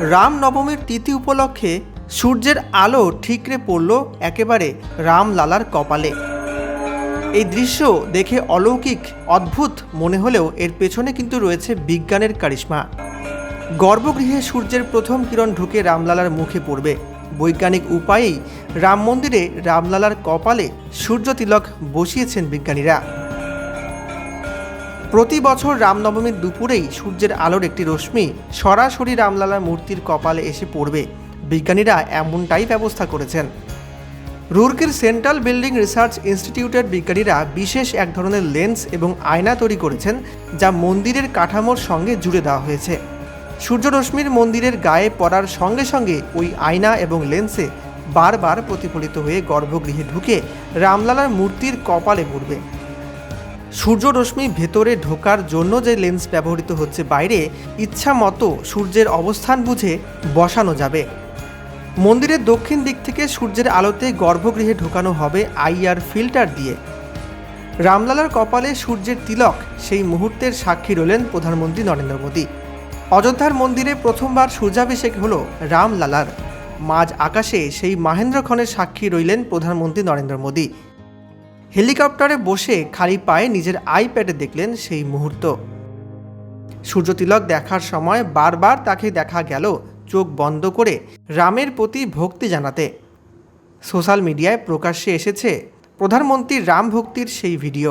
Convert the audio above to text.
রামনবমীর তিথি উপলক্ষে সূর্যের আলো ঠিকরে পড়ল একেবারে রামলালার কপালে। এই দৃশ্য দেখে অলৌকিক, অদ্ভুত মনে হলেও এর পেছনে কিন্তু রয়েছে বিজ্ঞানের কারিশ্মা। গর্ভগৃহে সূর্যের প্রথম কিরণ ঢুকে রামলালার মুখে পড়বে। বৈজ্ঞানিক উপায়েই রাম মন্দিরে রামলালার কপালে সূর্য তিলক বসিয়েছেন বিজ্ঞানীরা। প্রতি বছর রামনবমীর দুপুরেই সূর্যের আলোর একটি রশ্মি সরাসরি রামলালার মূর্তির কপালে এসে পড়বে। বিজ্ঞানীরা এমনটাই ব্যবস্থা করেছেন। রুরকির সেন্ট্রাল বিল্ডিং রিসার্চ ইনস্টিটিউটের বিজ্ঞানীরা বিশেষ এক ধরনের লেন্স এবং আয়না তৈরি করেছেন, যা মন্দিরের কাঠামোর সঙ্গে জুড়ে দেওয়া হয়েছে। সূর্যরশ্মির মন্দিরের গায়ে পড়ার সঙ্গে সঙ্গে ওই আয়না এবং লেন্সে বারবার প্রতিফলিত হয়ে গর্ভগৃহে ঢুকে রামলালার মূর্তির কপালে পড়বে। সূর্যরশ্মি ভেতরে ঢোকার জন্য যে লেন্স ব্যবহৃত হচ্ছে বাইরে, ইচ্ছা মতো সূর্যের অবস্থান বুঝে বসানো যাবে। মন্দিরের দক্ষিণ দিক থেকে সূর্যের আলোতে গর্ভগৃহে ঢোকানো হবে আইআর ফিল্টার দিয়ে। রামলালার কপালে সূর্যের তিলক, সেই মুহূর্তের সাক্ষী রইলেন প্রধানমন্ত্রী নরেন্দ্র মোদী। অযোধ্যার মন্দিরে প্রথমবার সূর্যাভিষেক হল রামলালার। মাঝ আকাশে সেই মাহেন্দ্রক্ষণের সাক্ষী রইলেন প্রধানমন্ত্রী নরেন্দ্র মোদী। হেলিকপ্টারে বসে খালি পায়ে নিজের আইপ্যাডে দেখলেন সেই মুহূর্ত। সূর্যতিলক দেখার সময় বারবার তাকে দেখা গেল চোখ বন্ধ করে রামের প্রতি ভক্তি জানাতে। সোশ্যাল মিডিয়ায় প্রকাশ্যে এসেছে, প্রধানমন্ত্রী রাম ভক্তির সেই ভিডিও।